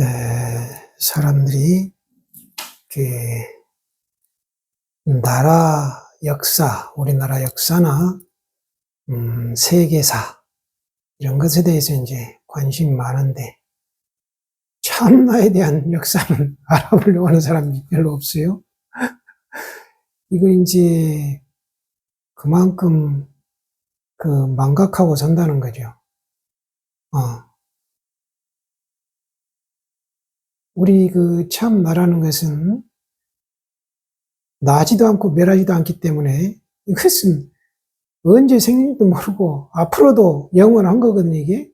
에, 사람들이 그 나라 역사, 우리나라 역사나 음, 세계사 이런 것에 대해서 이제 관심이 많은데 참나에 대한 역사는 알아보려고 하는 사람이 별로 없어요. 이거 이제 그만큼 그 망각하고 산다는 거죠. 어. 우리 그 참 나라는 것은 나지도 않고 멸하지도 않기 때문에 이것은 언제 생길지도 모르고 앞으로도 영원한 거거든요, 이게.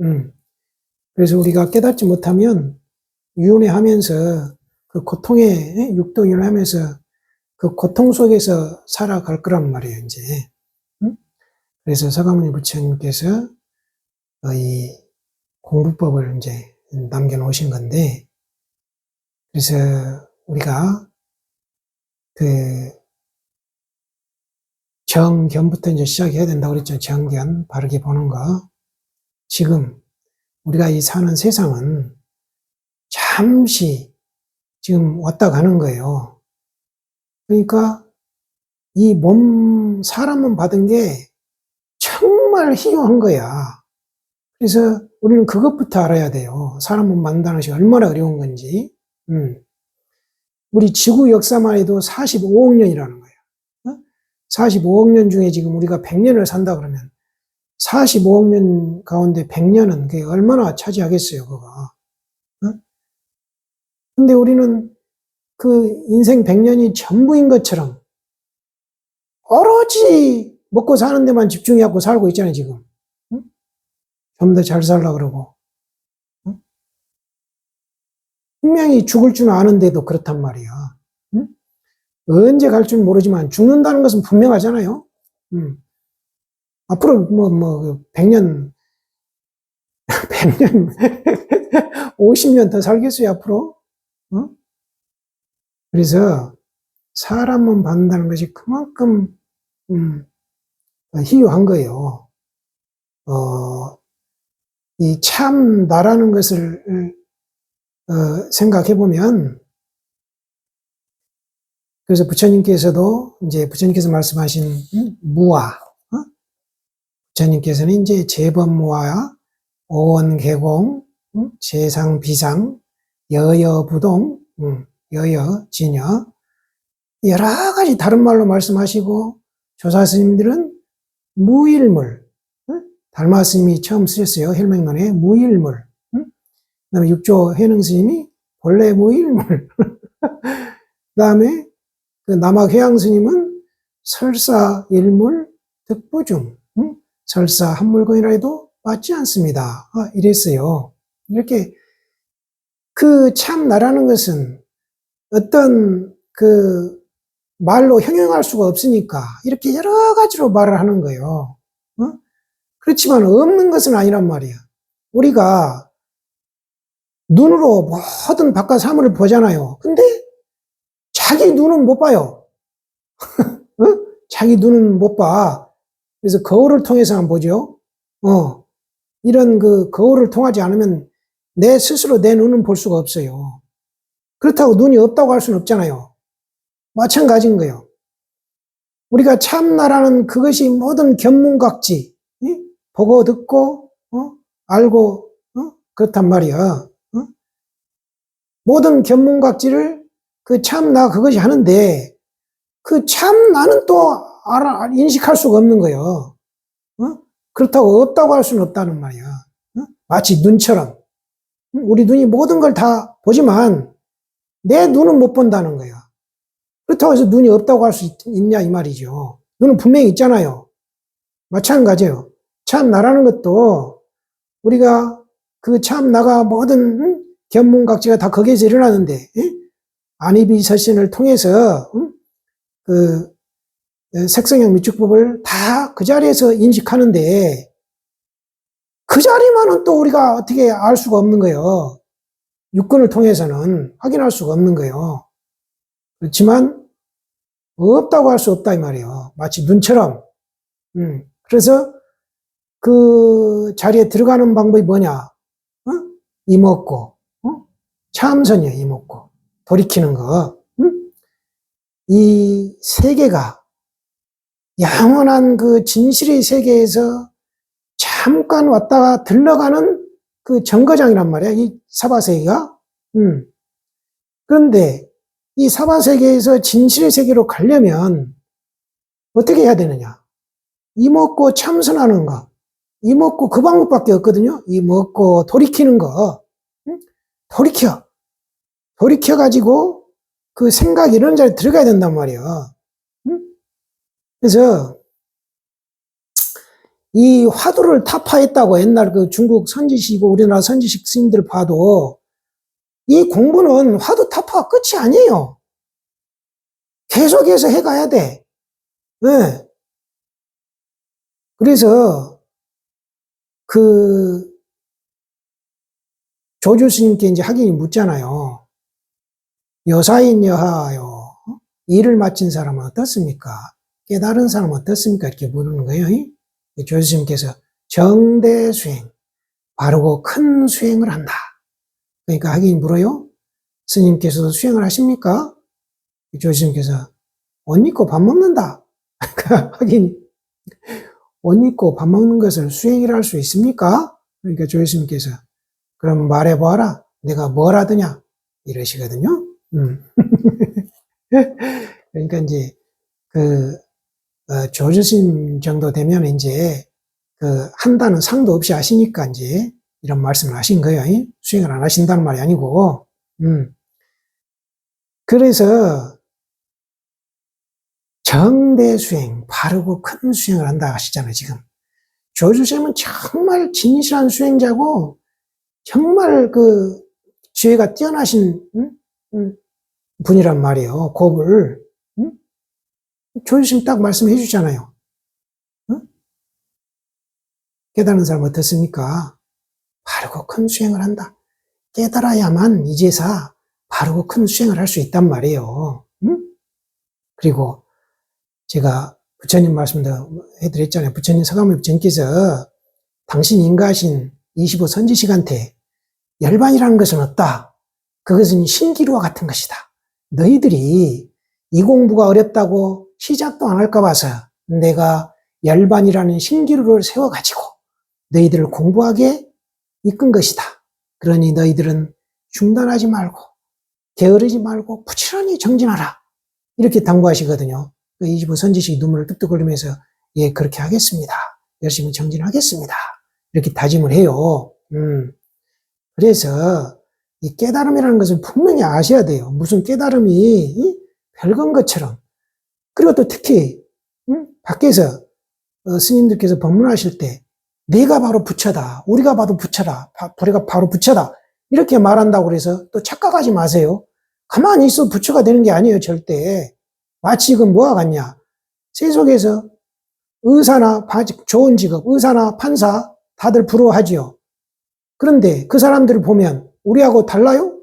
음. 그래서 우리가 깨닫지 못하면 유연해하면서 그 고통에 육동을 하면서 그 고통 속에서 살아갈 거란 말이에요, 이제. 음? 그래서 서가모니 부처님께서 이 공부법을 이제 남겨놓으신 건데, 그래서 우리가 그 정견부터 이제 시작해야 된다고 그랬죠. 정견, 바르게 보는 거. 지금 우리가 이 사는 세상은 잠시 지금 왔다 가는 거예요. 그러니까 이 몸, 사람 몸 받은 게 정말 희귀한 거야. 그래서 우리는 그것부터 알아야 돼요. 사람 몸 만드는 것이 얼마나 어려운 건지. 음. 우리 지구 역사만 해도 45억 년이라는 거예요. 45억 년 중에 지금 우리가 100년을 산다 그러면 45억 년 가운데 100년은 그게 얼마나 차지하겠어요, 그거. 어? 근데 우리는 그 인생 100년이 전부인 것처럼 오로지 먹고 사는 데만 집중해갖고 살고 있잖아요, 지금. 응? 좀더 잘 살라 그러고. 응? 분명히 죽을 줄 아는데도 그렇단 말이야. 응? 언제 갈 줄 모르지만 죽는다는 것은 분명하잖아요. 음. 앞으로 뭐, 뭐, 100년, 100년, 50년 더 살겠어요, 앞으로? 어? 그래서 사람은 받는다는 것이 그만큼, 음, 희유한 거예요. 어, 이 참 나라는 것을, 어, 생각해 보면, 그래서 부처님께서도 이제 부처님께서 말씀하신 무아, 어? 부처님께서는 이제 재범무아, 오원개공, 음? 재상 비상, 여여부동, 음, 여여, 진여, 여러 가지 다른 말로 말씀하시고, 조사 스님들은 무일물, 어? 달마 스님이 처음 쓰셨어요. 혈맹론에 무일물. 그 다음에 육조 해능 스님이 본래 무일물. 그 다음에 그 남학 해양 스님은 설사 일물 득부중, 응? 설사 한 물건이라 해도 맞지 않습니다. 아, 이랬어요. 이렇게 그 참 나라는 것은 어떤 그 말로 형용할 수가 없으니까 이렇게 여러 가지로 말을 하는 거예요. 어? 그렇지만 없는 것은 아니란 말이야. 우리가 눈으로 모든 바깥 사물을 보잖아요. 근데 자기 눈은 못 봐요. 어? 자기 눈은 못 봐. 그래서 거울을 통해서만 보죠. 어. 이런 그 거울을 통하지 않으면 내 스스로 내 눈은 볼 수가 없어요. 그렇다고 눈이 없다고 할 수는 없잖아요. 마찬가지인 거예요. 우리가 참나라는 그것이 모든 견문각지, 예? 보고 듣고, 어? 알고, 어? 그렇단 말이야. 어? 모든 견문각지를 그 참나 그것이 하는데 그 참나는 또 알아, 인식할 수가 없는 거예요. 어? 그렇다고 없다고 할 수는 없다는 말이야. 어? 마치 눈처럼. 우리 눈이 모든 걸 다 보지만 내 눈은 못 본다는 거야. 그렇다고 해서 눈이 없다고 할 수 있냐 이 말이죠. 눈은 분명히 있잖아요. 마찬가지예요. 참나라는 것도 우리가 그 참나가 모든 견문각지가 다 거기에서 일어나는데 예? 안이비서신을 통해서 그 색성형 미축법을 다 그 자리에서 인식하는데 그 자리만은 또 우리가 어떻게 알 수가 없는 거예요. 육근을 통해서는 확인할 수가 없는 거예요. 그렇지만 없다고 할 수 없다 이 말이에요. 마치 눈처럼. 음. 그래서 그 자리에 들어가는 방법이 뭐냐? 어? 이먹고, 참선이요, 이목고. 돌이키는 거. 응? 이 세계가 영원한 그 진실의 세계에서 잠깐 왔다가 들러가는 그 정거장이란 말이야. 이 사바세계가. 음. 그런데 이 사바세계에서 진실의 세계로 가려면 어떻게 해야 되느냐? 이먹고 참선하는 거. 이 먹고 그 방법밖에 없거든요. 이 먹고 돌이키는 거. 응? 돌이켜. 돌이켜가지고 그 생각 이런 자리에 들어가야 된단 말이야. 응? 그래서 이 화두를 타파했다고 옛날 그 중국 선지식이고 우리나라 선지식 스님들 봐도 이 공부는 화두 타파가 끝이 아니에요. 계속해서 해가야 돼. 네. 그래서 그 조주 스님께 이제 학인이 묻잖아요. 여사인 여하요. 일을 마친 사람은 어떻습니까? 깨달은 사람은 어떻습니까? 이렇게 물는 거예요. 조주 스님께서 정대 수행, 바르고 큰 수행을 한다. 그러니까 학인이 물어요. 스님께서도 수행을 하십니까? 조주 스님께서 옷 입고 밥 먹는다. 하긴 옷 입고 밥 먹는 것을 수행이라 할 수 있습니까? 그러니까 조예수님께서 그럼 말해봐라. 내가 뭘 하더냐? 이러시거든요. 음. 그러니까 이제 그 어, 조주심 정도 되면 이제 그 한다는 상도 없이 하시니까 이제 이런 말씀을 하신 거예요. 수행을 안 하신다는 말이 아니고. 음. 그래서 정대 수행, 바르고 큰 수행을 한다 하시잖아요, 지금. 조주쌤은 정말 진실한 수행자고, 정말 그, 지혜가 뛰어나신, 음? 음, 분이란 말이에요, 곱을. 음? 조주쌤 딱 말씀해 주잖아요. 깨달은 사람 어떻습니까? 바르고 큰 수행을 한다. 깨달아야만 이제사 바르고 큰 수행을 할 수 있단 말이에요. 그리고 제가 부처님 말씀도 해드렸잖아요. 부처님 서가모니 부처님께서 당신 인가하신 25 선지식한테 열반이라는 것은 없다. 그것은 신기루와 같은 것이다. 너희들이 이 공부가 어렵다고 시작도 안 할까 봐서 내가 열반이라는 신기루를 세워가지고 너희들을 공부하게 이끈 것이다. 그러니 너희들은 중단하지 말고 게으르지 말고 부지런히 정진하라. 이렇게 당부하시거든요. 그 25 선지식이 눈물을 뚝뚝 흘리면서 예 그렇게 하겠습니다. 열심히 정진하겠습니다. 이렇게 다짐을 해요. 음. 그래서 이 깨달음이라는 것을 분명히 아셔야 돼요. 무슨 깨달음이 별건 것처럼. 그리고 또 특히 음? 밖에서 어, 스님들께서 법문하실 때 내가 바로 부처다. 우리가 봐도 부처다. 우리가 바로 부처다. 이렇게 말한다고 그래서 또 착각하지 마세요. 가만히 있어 부처가 되는 게 아니에요, 절대. 마치 이건 뭐와 같냐? 세속에서 의사나 좋은 직업, 의사나 판사 다들 부러워하지요. 그런데 그 사람들을 보면 우리하고 달라요?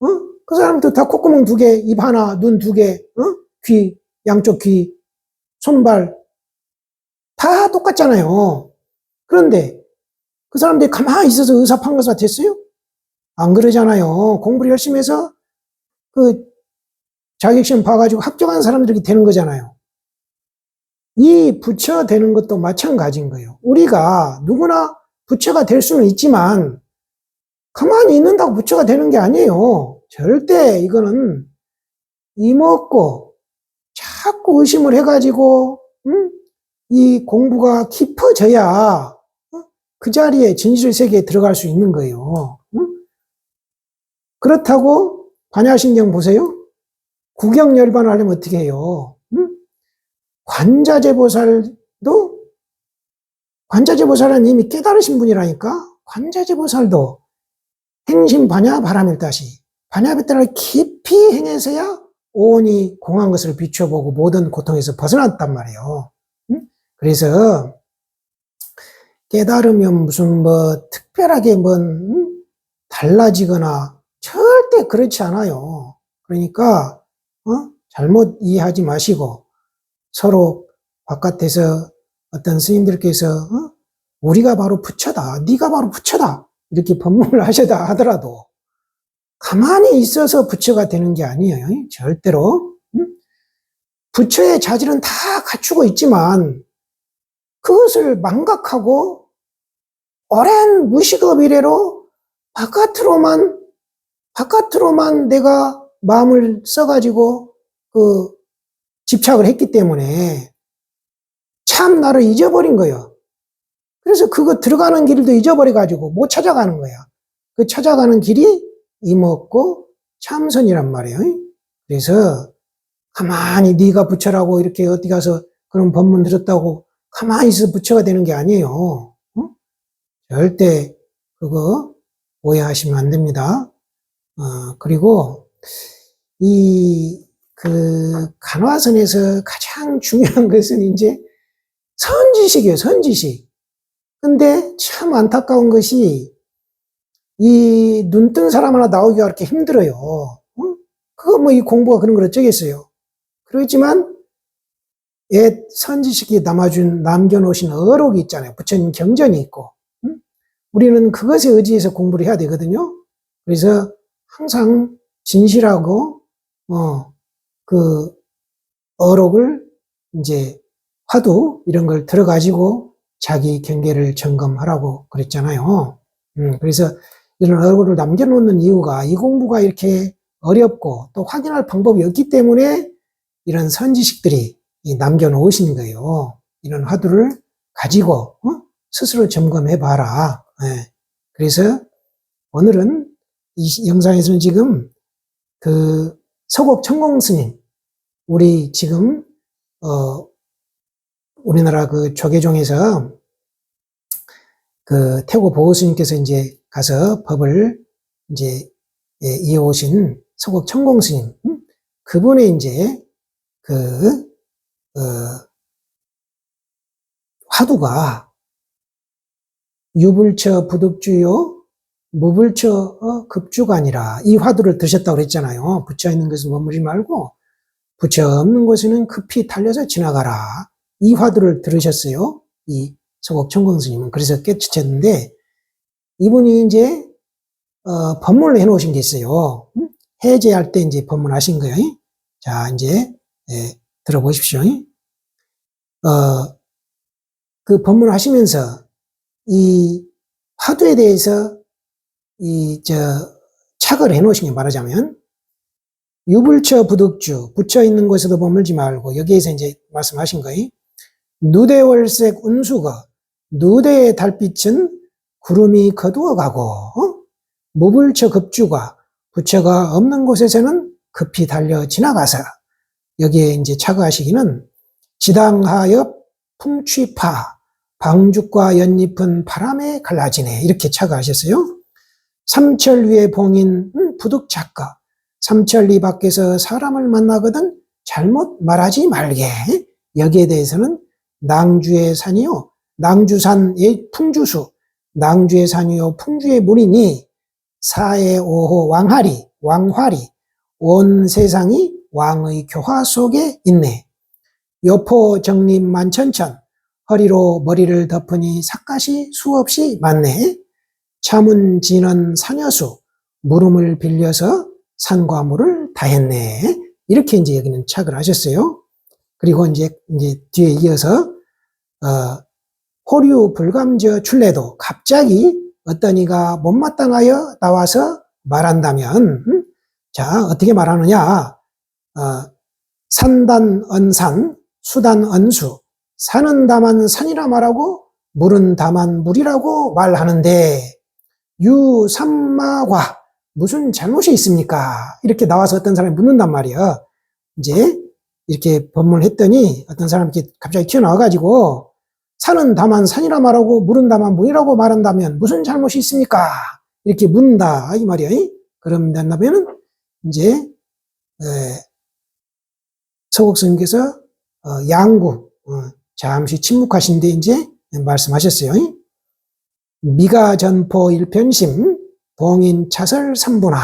어? 그 사람들 다 콧구멍 두 개, 입 하나, 눈 두 개, 어? 귀, 양쪽 귀, 손발 다 똑같잖아요. 그런데 그 사람들이 가만히 있어서 의사 판사가 됐어요? 안 그러잖아요. 공부를 열심히 해서 그 자격시험 봐가지고 합격한 사람들이 되는 거잖아요. 이 부처 되는 것도 마찬가지인 거예요. 우리가 누구나 부처가 될 수는 있지만 가만히 있는다고 부처가 되는 게 아니에요. 절대 이거는 이먹고 자꾸 의심을 해가지고 음? 이 공부가 깊어져야 어? 그 자리에 진실 세계에 들어갈 수 있는 거예요. 음? 그렇다고 반야신경 보세요. 구경 열반을 하려면 어떻게 해요? 응? 관자재보살도 관자재보살은 이미 깨달으신 분이라니까 관자재보살도 행심 반야 바람일다시 반야배따를 깊이 행해서야 오온이 공한 것을 비춰보고 모든 고통에서 벗어났단 말이에요. 응? 그래서 깨달으면 무슨 뭐 특별하게 뭐 응? 달라지거나 절대 그렇지 않아요. 그러니까 어? 잘못 이해하지 마시고 서로 바깥에서 어떤 스님들께서 어? 우리가 바로 부처다, 네가 바로 부처다 이렇게 법문을 하셔다 하더라도 가만히 있어서 부처가 되는 게 아니에요. 절대로. 음? 부처의 자질은 다 갖추고 있지만 그것을 망각하고 오랜 무식업 이래로 바깥으로만 바깥으로만 내가 마음을 써가지고 그 집착을 했기 때문에 참 나를 잊어버린 거예요. 그래서 그거 들어가는 길도 잊어버려가지고 못 찾아가는 거야. 그 찾아가는 길이 이먹고 참선이란 말이에요. 그래서 가만히 네가 부처라고 이렇게 어디 가서 그런 법문 들었다고 가만히 있어 부처가 되는 게 아니에요. 어? 절대 그거 오해하시면 안 됩니다. 어, 그리고 이 그 간화선에서 가장 중요한 것은 이제 선지식이에요. 선지식. 근데 참 안타까운 것이 이 눈 뜬 사람 하나 나오기가 그렇게 힘들어요. 어? 그거 뭐 이 공부가 그런 걸 어쩌겠어요. 그렇지만 옛 선지식이 남아준 남겨놓으신 어록이 있잖아요. 부처님 경전이 있고. 응? 우리는 그것에 의지해서 공부를 해야 되거든요. 그래서 항상 진실하고 어 그 어록을 이제 화두 이런 걸 들어가지고 자기 경계를 점검하라고 그랬잖아요. 음, 그래서 이런 얼굴을 남겨놓는 이유가 이 공부가 이렇게 어렵고 또 확인할 방법이 없기 때문에 이런 선지식들이 남겨놓으신 거예요. 이런 화두를 가지고 어? 스스로 점검해 봐라. 예. 그래서 오늘은 이 영상에서는 지금 그 서곡 천공 스님 우리 지금 어 우리나라 그 조계종에서 그 태고 보호 스님께서 이제 가서 법을 이제 예, 이어오신 서곡 천공 스님 음? 그분의 이제 그 어, 화두가 유불처 부득주요 무불처 어, 급주가 아니라 이 화두를 드셨다고 그랬잖아요. 붙여 있는 것을 머무르지 말고 붙여 없는 곳에는 급히 달려서 지나가라. 이 화두를 들으셨어요. 이 소곡 청공 스님은 그래서 깨치쳤는데 이분이 이제 어, 법문을 해놓으신 게 있어요. 음? 해제할 때 이제 법문하신 거예요. 자 이제 예, 들어보십시오. 어, 그 법문을 하시면서 이 화두에 대해서 이, 저, 착을 해 놓으신 게 말하자면, 유불처 부득주, 붙여 있는 곳에도 머물지 말고, 여기에서 이제 말씀하신 거예요. 누대월색 운수가, 누대의 달빛은 구름이 거두어 가고, 어? 무불처 급주가, 부처가 없는 곳에서는 급히 달려 지나가서, 여기에 이제 착의하시기는, 지당하여 풍취파, 방죽과 연잎은 바람에 갈라지네. 이렇게 착의하셨어요. 삼철 위에 봉인 음, 부득 작가. 삼천리 밖에서 사람을 만나거든 잘못 말하지 말게. 여기에 대해서는 낭주의 산이요. 낭주산의 풍주수. 낭주의 산이요. 풍주의 물이니 사의 오호 왕하리, 왕화리. 온 세상이 왕의 교화 속에 있네. 여포 정립 만천천. 허리로 머리를 덮으니 삿갓이 수없이 많네. 참은 진은 산여수, 물음을 빌려서 산과 물을 다했네. 이렇게 이제 여기는 착을 하셨어요. 그리고 이제, 이제 뒤에 이어서, 어, 호류 불감저 출래도 갑자기 어떤 이가 못마땅하여 나와서 말한다면, 음? 자, 어떻게 말하느냐? 어, 산단 언산, 수단 언수, 산은 다만 산이라 말하고, 물은 다만 물이라고 말하는데, 유삼마과 무슨 잘못이 있습니까? 이렇게 나와서 어떤 사람이 묻는단 말이야. 이제 이렇게 법문을 했더니 어떤 사람이 이렇게 갑자기 튀어나와가지고 산은 다만 산이라 말하고 물은 다만 물이라고 말한다면 무슨 잘못이 있습니까? 이렇게 묻는다 이 말이야. 그럼 된다면은 이제 서국 스님께서 어, 양구 어, 잠시 침묵하신 데 이제 말씀하셨어요. 미가 전포 일편심, 봉인 차설 삼분화.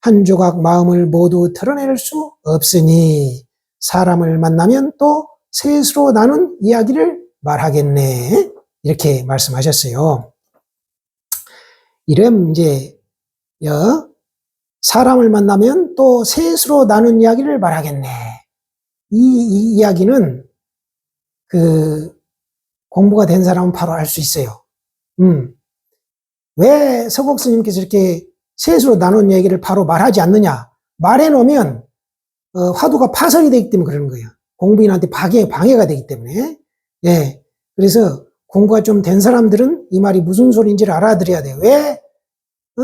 한 조각 마음을 모두 드러낼 수 없으니 사람을 만나면 또 셋으로 나눈 이야기를 말하겠네. 이렇게 말씀하셨어요. 이름 이제 여 사람을 만나면 또 셋으로 나눈 이야기를 말하겠네. 이, 이 이야기는 그 공부가 된 사람은 바로 알 수 있어요. 음. 왜 서곡 스님께서 이렇게 셋으로 나눈 얘기를 바로 말하지 않느냐? 말해 놓으면 어, 화두가 파설이 되기 때문에 그러는 거예요. 공부인한테 방해, 방해가 되기 때문에. 예. 그래서 공부가 좀 된 사람들은 이 말이 무슨 소리인지를 알아들어야 돼요. 왜, 어?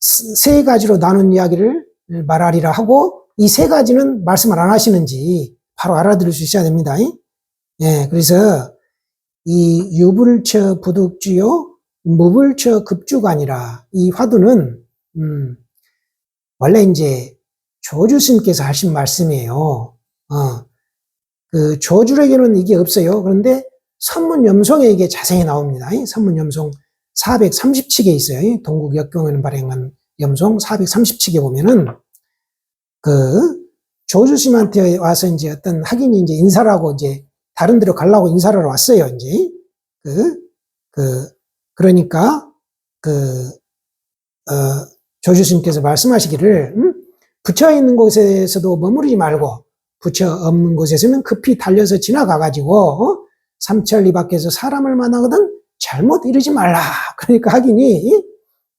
스- 세 가지로 나눈 이야기를 말하리라 하고 이 세 가지는 말씀을 안 하시는지 바로 알아들을 수 있어야 됩니다. 예. 그래서 이 유불처 부득주요 무불처 급주가 아니라 이 화두는 음, 원래 이제 조주스님께서 하신 말씀이에요. 어, 그 조주에게는 이게 없어요. 그런데 선문염송에 이게 자세히 나옵니다. 이 선문염송 430칙에 있어요. 이 동국 역경에는 발행한 염송 430칙에 보면은 그 조주스님한테 와서 이제 어떤 학인이 이제 인사를 하고 이제 다른 데로 가려고 인사를 왔어요. 이제 그, 그, 그러니까 그, 어, 조주스님께서 말씀하시기를 음? 붙여 있는 곳에서도 머무르지 말고 붙여 없는 곳에서는 급히 달려서 지나가 가지고 어? 삼천리 밖에서 사람을 만나거든 잘못 이르지 말라. 그러니까 하기니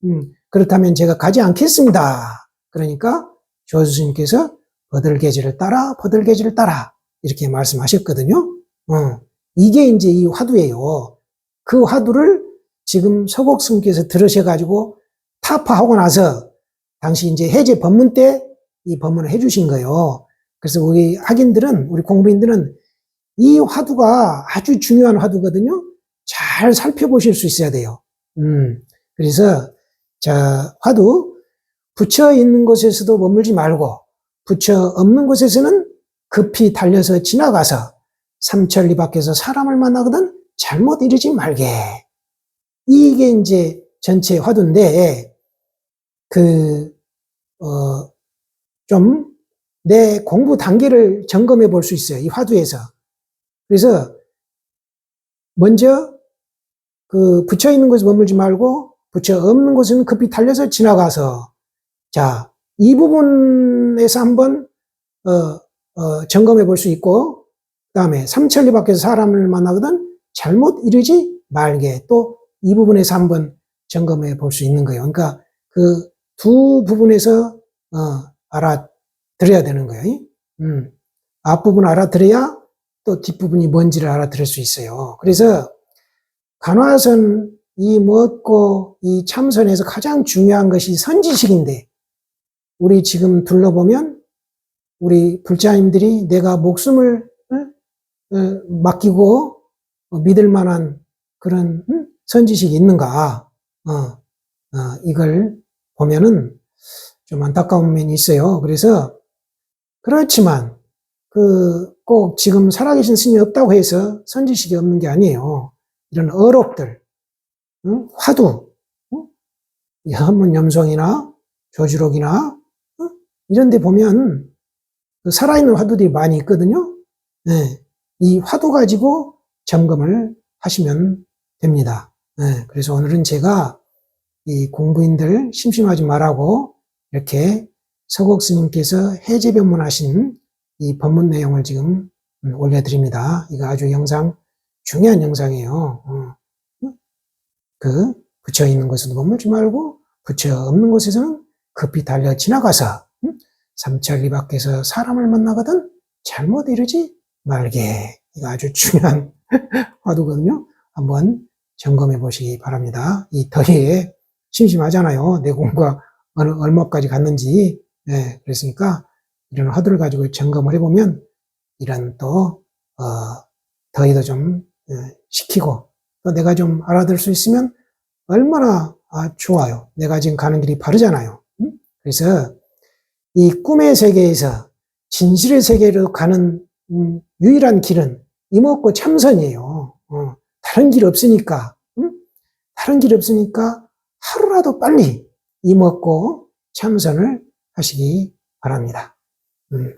음, 그렇다면 제가 가지 않겠습니다. 그러니까 조주스님께서 버들개지를 따라 버들개지를 따라 이렇게 말씀하셨거든요. 어, 이게 이제 이 화두예요. 그 화두를 지금 서곡스님께서 들으셔가지고 타파하고 나서 당시 이제 해제 법문 때 이 법문을 해주신 거예요. 그래서 우리 학인들은, 우리 공부인들은 이 화두가 아주 중요한 화두거든요. 잘 살펴보실 수 있어야 돼요. 음, 그래서, 자, 화두, 붙여 있는 곳에서도 머물지 말고, 붙여 없는 곳에서는 급히 달려서 지나가서 삼천리 밖에서 사람을 만나거든 잘못 이르지 말게. 이게 이제 전체 화두인데, 그, 어, 좀, 내 공부 단계를 점검해 볼 수 있어요. 이 화두에서. 그래서, 먼저, 그, 붙여 있는 곳에 머물지 말고, 붙여 없는 곳에는 급히 달려서 지나가서, 자, 이 부분에서 한번, 어, 어, 점검해 볼 수 있고, 그 다음에 삼천리 밖에서 사람을 만나거든 잘못 이르지 말게. 또 이 부분에서 한번 점검해 볼 수 있는 거예요. 그러니까 그 두 부분에서 어, 알아들어야 되는 거예요. 음. 앞부분 알아들어야 또 뒷부분이 뭔지를 알아들을 수 있어요. 그래서 간화선 이 먹고 이 참선에서 가장 중요한 것이 선지식인데 우리 지금 둘러보면 우리 불자님들이 내가 목숨을 맡기고 어, 믿을 만한 그런 음? 선지식이 있는가? 어, 어, 이걸 보면은 좀 안타까운 면이 있어요. 그래서 그렇지만 그 꼭 지금 살아계신 스님이 없다고 해서 선지식이 없는 게 아니에요. 이런 어록들, 응? 화두, 응? 이 한문 염송이나 조주록이나 응? 이런 데 보면 그 살아있는 화두들이 많이 있거든요. 네. 이 화두 가지고 점검을 하시면 됩니다. 네. 그래서 오늘은 제가 이 공부인들 심심하지 말라고 이렇게 서곡 스님께서 해제 변문하신 이 법문 내용을 지금 음, 올려드립니다. 이거 아주 영상 중요한 영상이에요. 어. 그 붙여 있는 곳에도 머물지 말고 붙여 없는 곳에서는 급히 달려 지나가서 음? 삼천리 밖에서 사람을 만나거든 잘못 이르지 말게. 이거 아주 중요한 화두거든요. 한번 점검해 보시기 바랍니다. 이 더위에 심심하잖아요. 내 공부가 어느 얼마까지 갔는지. 네, 그랬으니까 이런 화두를 가지고 점검을 해보면 이런 또 어, 더위도 좀 예, 식히고 또 내가 좀 알아들 수 있으면 얼마나 아, 좋아요. 내가 지금 가는 길이 바르잖아요. 음? 그래서 이 꿈의 세계에서 진실의 세계로 가는 음, 유일한 길은 이먹고 참선이에요. 어, 다른 길 없으니까, 음? 다른 길 없으니까 하루라도 빨리 이먹고 참선을 하시기 바랍니다. 음.